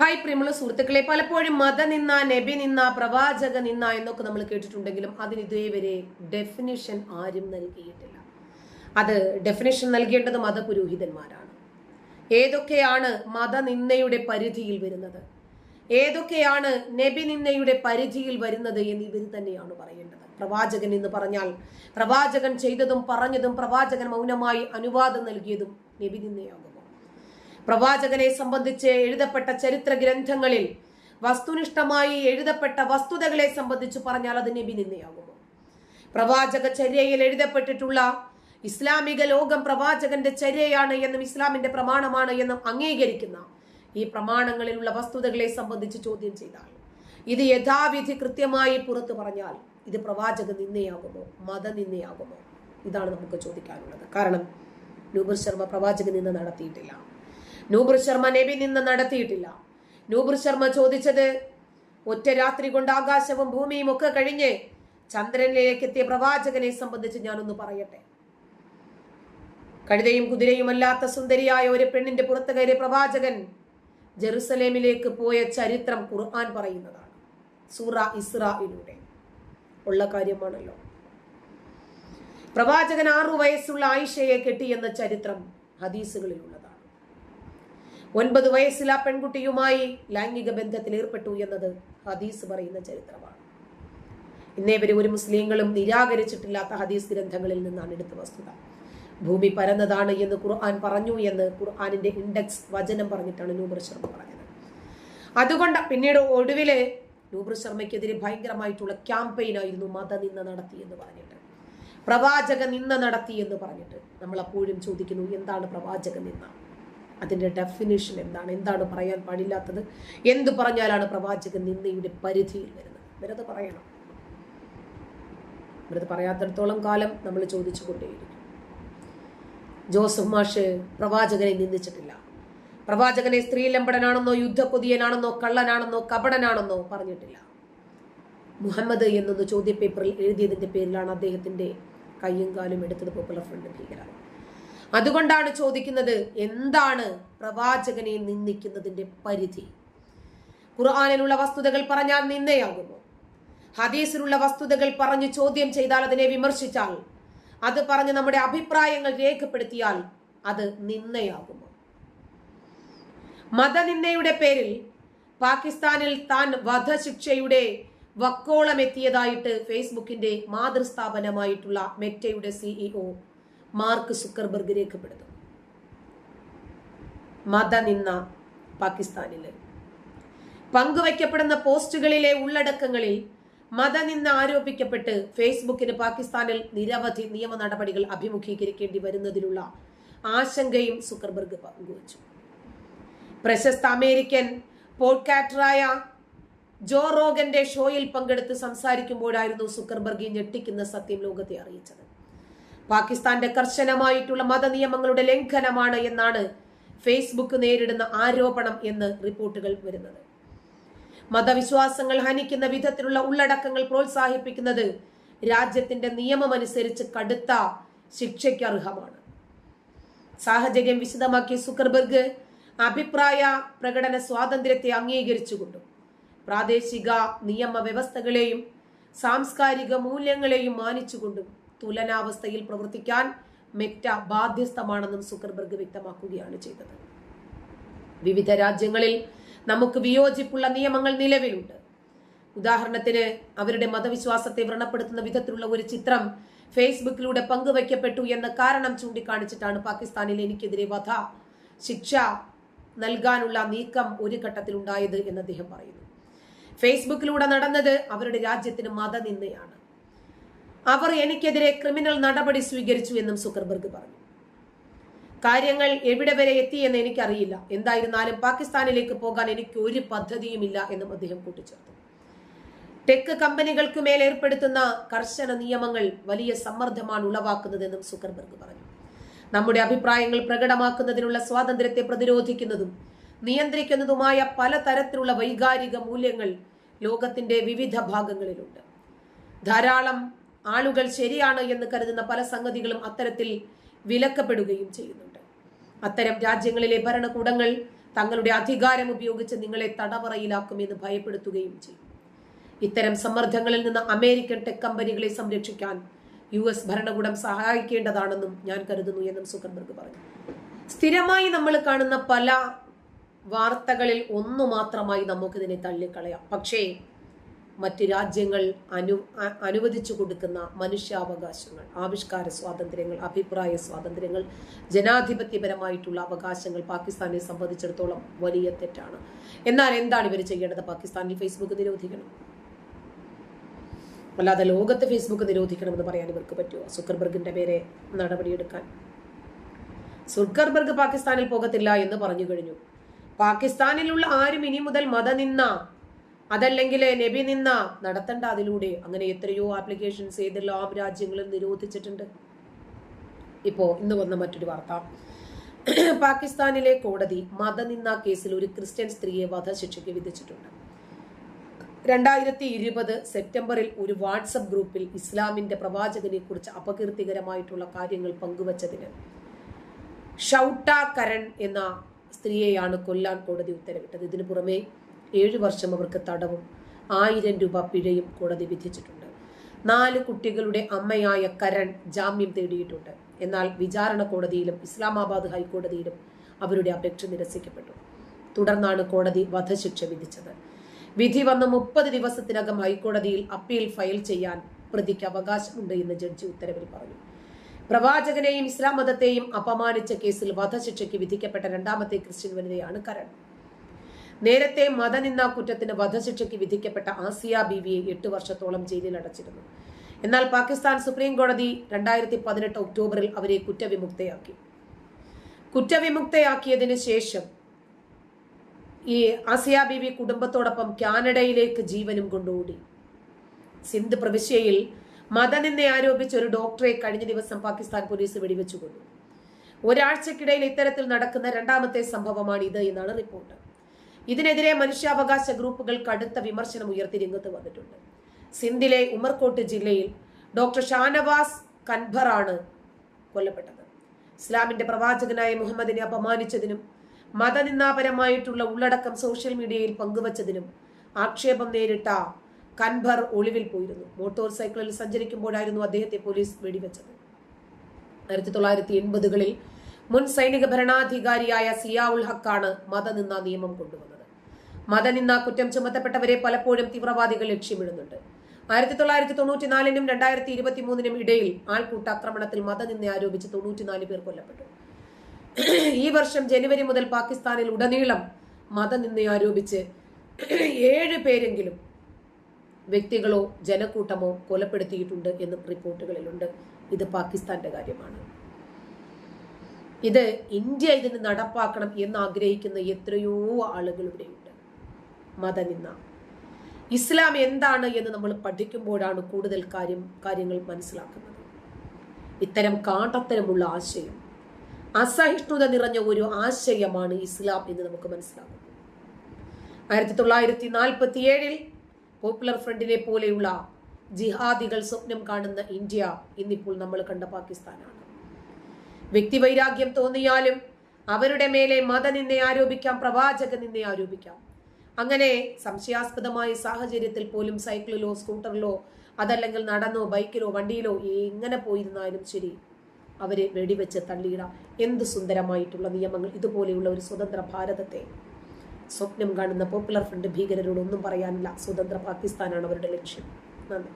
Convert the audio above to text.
Hi പ്രിയമുള്ള സുഹൃത്തുക്കളെ പലപ്പോഴും മത നിന്ന നബി നിന്ന പ്രവാചക നിന്ന എന്നൊക്കെ നമ്മൾ കേട്ടിട്ടുണ്ടെങ്കിലും അതിന് ഇതേവരെ ഡെഫിനിഷൻ ആരും നൽകിയിട്ടില്ല. അത് ഡെഫിനിഷൻ നൽകേണ്ടത് മതപുരോഹിതന്മാരാണ്. ഏതൊക്കെയാണ് മതനിന്ദയുടെ പരിധിയിൽ വരുന്നത്? ഏതൊക്കെയാണ് നബി നിന്നയുടെ പരിധിയിൽ വരുന്നത് എന്ന് ഇവർ തന്നെയാണ് പറയേണ്ടത്. പ്രവാചകൻ എന്ന് പറഞ്ഞാൽ പ്രവാചകൻ ചെയ്തതും പറഞ്ഞതും പ്രവാചകൻ മൗനമായി അനുവാദം നൽകിയതും നബി നിന്നയാകുമോ പ്രവാചകനെ സംബന്ധിച്ച് എഴുതപ്പെട്ട ചരിത്ര ഗ്രന്ഥങ്ങളിൽ വസ്തുനിഷ്ഠമായി എഴുതപ്പെട്ട വസ്തുതകളെ സംബന്ധിച്ച് പറഞ്ഞാൽ അത് നബി നിന്നയാകുമോ പ്രവാചക ചര്യയിൽ എഴുതപ്പെട്ടിട്ടുള്ള ഇസ്ലാമിക ലോകം പ്രവാചകന്റെ ചര്യയാണ് എന്നും ഇസ്ലാമിന്റെ പ്രമാണമാണ് എന്നും അംഗീകരിക്കുന്ന ഈ പ്രമാണങ്ങളിലുള്ള വസ്തുതകളെ സംബന്ധിച്ച് ചോദ്യം ചെയ്താൽ ഇത് യഥാവിധി കൃത്യമായി പുറത്തു പറഞ്ഞാൽ ഇത് പ്രവാചക നിന്നയാകുമോ മതനിന്നയാകുമോ ഇതാണ് നമുക്ക് ചോദിക്കാനുള്ളത്. കാരണം നൂബർ ശർമ്മ പ്രവാചക നിന്ന നടത്തിയിട്ടില്ല. നൂബർ ശർമ്മ നബി നിന്ന് നടത്തിയിട്ടില്ല. നൂബുർ ശർമ്മ ചോദിച്ചത് ഒറ്റ രാത്രി കൊണ്ട് ആകാശവും ഭൂമിയും ഒക്കെ കഴിഞ്ഞ് ചന്ദ്രനിലേക്ക് എത്തിയ പ്രവാചകനെ സംബന്ധിച്ച് ഞാനൊന്ന് പറയട്ടെ. കഴുതയും കുതിരയും അല്ലാത്ത സുന്ദരിയായ ഒരു പെണ്ണിന്റെ പുറത്ത് കയറിയ പ്രവാചകൻ ജെറുസലേമിലേക്ക് പോയ ചരിത്രം ഖുർആൻ പറയുന്നതാണ്. സൂറ ഇസ്രായിലൂടെ ഉള്ള കാര്യമാണല്ലോ. പ്രവാചകൻ ആറു വയസ്സുള്ള ആയിഷയെ കെട്ടിയെന്ന ചരിത്രം ഹദീസുകളിലുള്ളതാണ്. ഒൻപത് വയസ്സിൽ ആ പെൺകുട്ടിയുമായി ലൈംഗിക ബന്ധത്തിൽ ഏർപ്പെട്ടു എന്നത് ഹദീസ് പറയുന്ന ചരിത്രമാണ്. ഇന്നേ വരെ ഒരു മുസ്ലിങ്ങളും നിരാകരിച്ചിട്ടില്ലാത്ത ഹദീസ് ഗ്രന്ഥങ്ങളിൽ നിന്നാണ് എടുത്ത വസ്തുത. ഭൂമി പരന്നതാണ് എന്ന് ഖുർആൻ പറഞ്ഞു എന്ന് ഖുർആാനിന്റെ ഇൻഡെക്സ് വചനം പറഞ്ഞിട്ടാണ് നൂബർ ശർമ്മ പറഞ്ഞത്. അതുകൊണ്ട് പിന്നീട് ഒടുവിലെ നൂബർ ശർമ്മയ്ക്കെതിരെ ഭയങ്കരമായിട്ടുള്ള ക്യാമ്പയിൻ ആയിരുന്നു മതനിന്ദ നടത്തി എന്ന് പറഞ്ഞിട്ട്. പ്രവാചക നിന്ന നടത്തി എന്ന് പറഞ്ഞിട്ട് നമ്മൾ അപ്പോഴും ചോദിക്കുന്നു എന്താണ് പ്രവാചക നിന്ന അതിന്റെ ഡെഫിനിഷൻ എന്താണ്? എന്താണ് പറയാൻ പാടില്ലാത്തത്? എന്ത് പറഞ്ഞാലാണ് പ്രവാചകൻ നിന്നയുടെ പരിധിയിൽ വരുന്നത്? ഇവരത് പറയണം. ഇവരത് പറയാത്തിടത്തോളം കാലം നമ്മൾ ചോദിച്ചു കൊണ്ടേയിരിക്കും ജോസഫ് മാഷ് പ്രവാചകനെ നിന്ദിച്ചിട്ടില്ല. പ്രവാചകനെ സ്ത്രീലമ്പടനാണെന്നോ യുദ്ധക്കൊതിയനാണെന്നോ കള്ളനാണെന്നോ കപടനാണെന്നോ പറഞ്ഞിട്ടില്ല. മുഹമ്മദ് എന്നൊന്ന് ചോദ്യപേപ്പറിൽ എഴുതിയതിന്റെ പേരിലാണ് അദ്ദേഹത്തിന്റെ കയ്യും കാലും എടുത്തത് പോപ്പുലർ ഫ്രണ്ട് ഭീകരർ. അതുകൊണ്ടാണ് ചോദിക്കുന്നത് എന്താണ് പ്രവാചകനെ നിന്ദിക്കുന്നതിന്റെ പരിധി? ഖുർആാനിലുള്ള വസ്തുതകൾ പറഞ്ഞാൽ നിന്നയാകുമോ ഹദീസിലുള്ള വസ്തുതകൾ പറഞ്ഞ് ചോദ്യം ചെയ്താൽ അതിനെ വിമർശിച്ചാൽ അത് പറഞ്ഞ് നമ്മുടെ അഭിപ്രായങ്ങൾ രേഖപ്പെടുത്തിയാൽ അത് നിന്നയാകുമോ മതനിന്ദയുടെ പേരിൽ പാകിസ്ഥാനിൽ താൻ വധശിക്ഷയുടെ വക്കോളം എത്തിയതായിട്ട് ഫേസ്ബുക്കിന്റെ മാതൃസ്ഥാപനമായിട്ടുള്ള മെറ്റയുടെ സിഇഒ മാർക്ക് സുക്കർബർഗ് രേഖപ്പെടുത്തുന്നു മതനിന്ന പാകിസ്ഥാനിൽ. പങ്കുവയ്ക്കപ്പെടുന്ന പോസ്റ്റുകളിലെ ഉള്ളടക്കങ്ങളിൽ മതനിന്ന ആരോപിക്കപ്പെട്ട് ഫേസ്ബുക്കിന് പാകിസ്ഥാനിൽ നിരവധി നിയമ നടപടികൾ അഭിമുഖീകരിക്കേണ്ടി വരുന്നതിലുള്ള ആശങ്കയും സുക്കർബർഗ് പങ്കുവച്ചു. പ്രശസ്ത അമേരിക്കൻ പോഡ്കാറ്ററായ ജോ റോഗന്റെ ഷോയിൽ പങ്കെടുത്ത് സംസാരിക്കുമ്പോഴായിരുന്നു സുക്കർബർഗ് ഞെട്ടിക്കുന്ന സത്യം ലോകത്തെ അറിയിച്ചത്. പാകിസ്ഥാന്റെ കർശനമായിട്ടുള്ള മതനിയമങ്ങളുടെ ലംഘനമാണ് എന്നാണ് ഫേസ്ബുക്ക് നേരിടുന്ന ആരോപണം എന്ന് റിപ്പോർട്ടുകൾ വരുന്നത്. മതവിശ്വാസങ്ങൾ ഹനിക്കുന്ന വിധത്തിലുള്ള ഉള്ളടക്കങ്ങൾ പ്രോത്സാഹിപ്പിക്കുന്നത് രാജ്യത്തിന്റെ നിയമമനുസരിച്ച് കടുത്ത ശിക്ഷയ്ക്ക് അർഹമാണ് സാഹചര്യം വിശദമാക്കിയ സുക്കർബർഗ് അഭിപ്രായ പ്രകടന സ്വാതന്ത്ര്യത്തെ അംഗീകരിച്ചുകൊണ്ടു. പ്രാദേശിക നിയമ വ്യവസ്ഥകളെയും സാംസ്കാരിക മൂല്യങ്ങളെയും മാനിച്ചുകൊണ്ടും തുലനാവസ്ഥയിൽ പ്രവർത്തിക്കാൻ മെറ്റ ബാധ്യസ്ഥമാണെന്നും സുക്കർബർഗ് വ്യക്തമാക്കുകയാണ് ചെയ്തത്. വിവിധ രാജ്യങ്ങളിൽ നമുക്ക് വിയോജിപ്പുള്ള നിയമങ്ങൾ നിലവിലുണ്ട്. ഉദാഹരണത്തിന് അവരുടെ മതവിശ്വാസത്തെ വ്രണപ്പെടുത്തുന്ന വിധത്തിലുള്ള ഒരു ചിത്രം ഫേസ്ബുക്കിലൂടെ പങ്കുവയ്ക്കപ്പെട്ടു എന്ന കാരണം ചൂണ്ടിക്കാണിച്ചിട്ടാണ് പാകിസ്ഥാനിൽ എനിക്കെതിരെ വധ ശിക്ഷ നൽകാനുള്ള നീക്കം ഒരു ഘട്ടത്തിൽ ഉണ്ടായത് എന്ന് അദ്ദേഹം പറയുന്നു. ഫേസ്ബുക്കിലൂടെ നടന്നത് അവരുടെ രാജ്യത്തിന് മതനിന്ദയാണ്. അവർ എനിക്കെതിരെ ക്രിമിനൽ നടപടി സ്വീകരിച്ചു എന്നും സുക്കർബർഗ് പറഞ്ഞു. കാര്യങ്ങൾ എവിടെ വരെ എത്തിയെന്ന് എനിക്കറിയില്ല. എന്തായിരുന്നാലും പാകിസ്ഥാനിലേക്ക് പോകാൻ എനിക്ക് ഒരു പദ്ധതിയുമില്ല എന്നും അദ്ദേഹം കൂട്ടിച്ചേർത്തു. ടെക് കമ്പനികൾക്ക് മേൽ ഏർപ്പെടുത്തുന്ന കർശന നിയമങ്ങൾ വലിയ സമ്മർദ്ദമാണ് ഉളവാക്കുന്നതെന്നും സുക്കർബർഗ് പറഞ്ഞു. നമ്മുടെ അഭിപ്രായങ്ങൾ പ്രകടമാക്കുന്നതിനുള്ള സ്വാതന്ത്ര്യത്തെ പ്രതിരോധിക്കുന്നതും നിയന്ത്രിക്കുന്നതുമായ പലതരത്തിലുള്ള വൈകാരിക മൂല്യങ്ങൾ ലോകത്തിന്റെ വിവിധ ഭാഗങ്ങളിലുണ്ട്. ധാരാളം ആളുകൾ ശരിയാണ് എന്ന് കരുതുന്ന പല സംഗതികളും അത്തരത്തിൽ വിലക്കപ്പെടുകയും ചെയ്യുന്നുണ്ട്. അത്തരം രാജ്യങ്ങളിലെ ഭരണകൂടങ്ങൾ തങ്ങളുടെ അധികാരം ഉപയോഗിച്ച് നിങ്ങളെ തടവറയിലാക്കുമെന്ന് ഭയപ്പെടുത്തുകയും ചെയ്യും. ഇത്തരം സമ്മർദ്ദങ്ങളിൽ നിന്ന് അമേരിക്കൻ ടെക് കമ്പനികളെ സംരക്ഷിക്കാൻ യു എസ് ഭരണകൂടം സഹായിക്കേണ്ടതാണെന്നും ഞാൻ കരുതുന്നു എന്നും സുക്കർബർഗ് പറഞ്ഞു. സ്ഥിരമായി നമ്മൾ കാണുന്ന പല വാർത്തകളിൽ ഒന്നു മാത്രമായി നമുക്കിതിനെ തള്ളിക്കളയാം. പക്ഷേ മറ്റ് രാജ്യങ്ങൾ അനു അനുവദിച്ചു കൊടുക്കുന്ന മനുഷ്യാവകാശങ്ങൾ ആവിഷ്കാര സ്വാതന്ത്ര്യങ്ങൾ അഭിപ്രായ സ്വാതന്ത്ര്യങ്ങൾ ജനാധിപത്യപരമായിട്ടുള്ള അവകാശങ്ങൾ പാകിസ്ഥാനെ സംബന്ധിച്ചിടത്തോളം വലിയ തെറ്റാണ്. എന്നാൽ എന്താണ് ഇവർ ചെയ്യേണ്ടത് പാകിസ്ഥാനിൽ ഫേസ്ബുക്ക് നിരോധിക്കണം? അല്ലാതെ ലോകത്ത് ഫേസ്ബുക്ക് നിരോധിക്കണമെന്ന് പറയാൻ ഇവർക്ക് പറ്റുമോ സുക്കർബർഗിന്റെ പേരെ നടപടിയെടുക്കാൻ. സുക്കർബർഗ് പാകിസ്ഥാനിൽ പോകത്തില്ല എന്ന് പറഞ്ഞു കഴിഞ്ഞു. പാകിസ്ഥാനിലുള്ള ആരും ഇനി മുതൽ മതനിന്ന അതല്ലെങ്കിൽ നബി നിന്ന നടത്തണ്ട അതിലൂടെ അങ്ങനെ എത്രയോ ആപ്ലിക്കേഷൻസ് ഏതെല്ലാം രാജ്യങ്ങളിൽ നിരോധിച്ചിട്ടുണ്ട്. ഇപ്പോ ഇന്ന് വന്ന മറ്റൊരു വാർത്ത. പാകിസ്ഥാനിലെ കോടതി മതനിന്ന കേസിൽ ഒരു ക്രിസ്ത്യൻ സ്ത്രീയെ വധശിക്ഷയ്ക്ക് വിധിച്ചിട്ടുണ്ട്. രണ്ടായിരത്തി ഇരുപത് സെപ്റ്റംബറിൽ ഒരു വാട്സപ്പ് ഗ്രൂപ്പിൽ ഇസ്ലാമിന്റെ പ്രവാചകനെ കുറിച്ച് അപകീർത്തികരമായിട്ടുള്ള കാര്യങ്ങൾ പങ്കുവച്ചതിന് ഷൗട്ട കരൺ എന്ന സ്ത്രീയെയാണ് കൊല്ലാൻ കോടതി ഉത്തരവിട്ടത്. ഇതിനു പുറമെ ഏഴു വർഷം അവർക്ക് തടവും ആയിരം രൂപ പിഴയും കോടതി വിധിച്ചിട്ടുണ്ട്. നാല് കുട്ടികളുടെ അമ്മയായ കരൺ ജാമ്യം തേടിയിട്ടുണ്ട്. എന്നാൽ വിചാരണ കോടതിയിലും ഇസ്ലാമാബാദ് ഹൈക്കോടതിയിലും അവരുടെ അപേക്ഷ നിരസിക്കപ്പെട്ടു. തുടർന്നാണ് കോടതി വധശിക്ഷ വിധിച്ചത്. വിധി വന്ന മുപ്പത് ദിവസത്തിനകം ഹൈക്കോടതിയിൽ അപ്പീൽ ഫയൽ ചെയ്യാൻ പ്രതിക്ക് അവകാശമുണ്ട് എന്ന് ജഡ്ജി ഉത്തരവിൽ പറഞ്ഞു. പ്രവാചകനെയും ഇസ്ലാം മതത്തെയും അപമാനിച്ച കേസിൽ വധശിക്ഷയ്ക്ക് വിധിക്കപ്പെട്ട രണ്ടാമത്തെ ക്രിസ്ത്യൻ വനിതയാണ് കരൺ. നേരത്തെ മതനിന്ന കുറ്റത്തിന് വധശിക്ഷയ്ക്ക് വിധിക്കപ്പെട്ട ആസിയ ബീവിയെ എട്ട് വർഷത്തോളം ജയിലിൽ അടച്ചിരുന്നു. എന്നാൽ പാകിസ്ഥാൻ സുപ്രീം കോടതി രണ്ടായിരത്തി പതിനെട്ട് ഒക്ടോബറിൽ അവരെ കുറ്റവിമുക്തയാക്കി. കുറ്റവിമുക്തയാക്കിയതിനു ശേഷം ഈ ആസിയ ബീവി കുടുംബത്തോടൊപ്പം കാനഡയിലേക്ക് ജീവനും കൊണ്ടുകൂടി സിന്ധ് പ്രവിശ്യയിൽ മതനിന്നെ ആരോപിച്ച ഒരു ഡോക്ടറെ കഴിഞ്ഞ ദിവസം പാകിസ്ഥാൻ പോലീസ് വെടിവെച്ചു കൊണ്ടു ഒരാഴ്ചക്കിടയിൽ ഇത്തരത്തിൽ നടക്കുന്ന രണ്ടാമത്തെ സംഭവമാണ് ഇത് എന്നാണ് റിപ്പോർട്ട്. ഇതിനെതിരെ മനുഷ്യാവകാശ ഗ്രൂപ്പുകൾ കടുത്ത വിമർശനം ഉയർത്തി രംഗത്ത് വന്നിട്ടുണ്ട്. സിന്ധിലെ ഉമർകോട്ട് ജില്ലയിൽ ഡോക്ടർ ഷാനവാസ് കൻഭറാണ് കൊല്ലപ്പെട്ടത്. ഇസ്ലാമിന്റെ പ്രവാചകനായ മുഹമ്മദിനെ അപമാനിച്ചതിനും മതനിന്ദാപരമായിട്ടുള്ള ഉള്ളടക്കം സോഷ്യൽ മീഡിയയിൽ പങ്കുവച്ചതിനും ആക്ഷേപം നേരിട്ട കൻഭർ ഒളിവിൽ പോയിരുന്നു. മോട്ടോർ സൈക്കിളിൽ സഞ്ചരിക്കുമ്പോഴായിരുന്നു അദ്ദേഹത്തെ പോലീസ് വെടിവെച്ചത്. ആയിരത്തി തൊള്ളായിരത്തി എൺപതുകളിൽ മുൻ സൈനിക ഭരണാധികാരിയായ സിയാ ഉൽ ഹക്കാണ് മതനിന്ദ നിയമം കൊണ്ടുവന്നത് മതനിന്ന കുറ്റം ചുമത്തപ്പെട്ടവരെ പലപ്പോഴും തീവ്രവാദികൾ ലക്ഷ്യമിടുന്നുണ്ട്. ആയിരത്തി തൊള്ളായിരത്തി തൊണ്ണൂറ്റിനാലിനും രണ്ടായിരത്തി ഇരുപത്തി മൂന്നിനും ഇടയിൽ ആൾക്കൂട്ട ആക്രമണത്തിൽ മതനിന്ന ആരോപിച്ച് തൊണ്ണൂറ്റിനാല് പേർ കൊല്ലപ്പെട്ടു. ഈ വർഷം ജനുവരി മുതൽ പാകിസ്ഥാനിൽ ഉടനീളം മതനിന്ന ആരോപിച്ച് ഏഴ് പേരെങ്കിലും വ്യക്തികളോ ജനക്കൂട്ടമോ കൊലപ്പെടുത്തിയിട്ടുണ്ട് എന്ന് റിപ്പോർട്ടുകളിലുണ്ട്. ഇത് പാകിസ്ഥാന്റെ കാര്യമാണ്. ഇത് ഇന്ത്യ ഇതിന് നടപ്പാക്കണം എന്ന് ആഗ്രഹിക്കുന്ന എത്രയോ ആളുകൾ ഇവിടെയുണ്ട്. മതനിന്ന ഇസ്ലാം എന്താണ് എന്ന് നമ്മൾ പഠിക്കുമ്പോഴാണ് കൂടുതൽ കാര്യം കാര്യങ്ങൾ മനസ്സിലാക്കുന്നത്. ഇത്തരം കാട്ടത്തരമുള്ള ആശയം അസഹിഷ്ണുത നിറഞ്ഞ ഒരു ആശയമാണ് ഇസ്ലാം എന്ന് നമുക്ക് മനസ്സിലാകും ആയിരത്തി തൊള്ളായിരത്തി നാൽപ്പത്തി ഏഴിൽ പോപ്പുലർ ഫ്രണ്ടിനെ പോലെയുള്ള ജിഹാദികൾ സ്വപ്നം കാണുന്ന ഇന്ത്യ ഇന്നിപ്പോൾ നമ്മൾ കണ്ട പാകിസ്ഥാനാണ്. വ്യക്തിവൈരാഗ്യം തോന്നിയാലും അവരുടെ മേലെ മതനിന്നെ ആരോപിക്കാം പ്രവാചക നിന്നെ ആരോപിക്കാം. അങ്ങനെ സംശയാസ്പദമായ സാഹചര്യത്തിൽ പോലും സൈക്കിളിലോ സ്കൂട്ടറിലോ അതല്ലെങ്കിൽ നടന്നോ ബൈക്കിലോ വണ്ടിയിലോ എങ്ങനെ പോയിരുന്നാലും ശരി അവരെ വെടിവെച്ച് തള്ളിയിടാം. എന്ത് സുന്ദരമായിട്ടുള്ള നിയമങ്ങൾ ഇതുപോലെയുള്ള ഒരു സ്വതന്ത്ര ഭാരതത്തെ. സ്വപ്നം കാണുന്ന പോപ്പുലർ ഫ്രണ്ട് ഭീകരരോട് ഒന്നും പറയാനില്ല. സ്വതന്ത്ര പാകിസ്ഥാനാണ് അവരുടെ ലക്ഷ്യം. നന്ദി.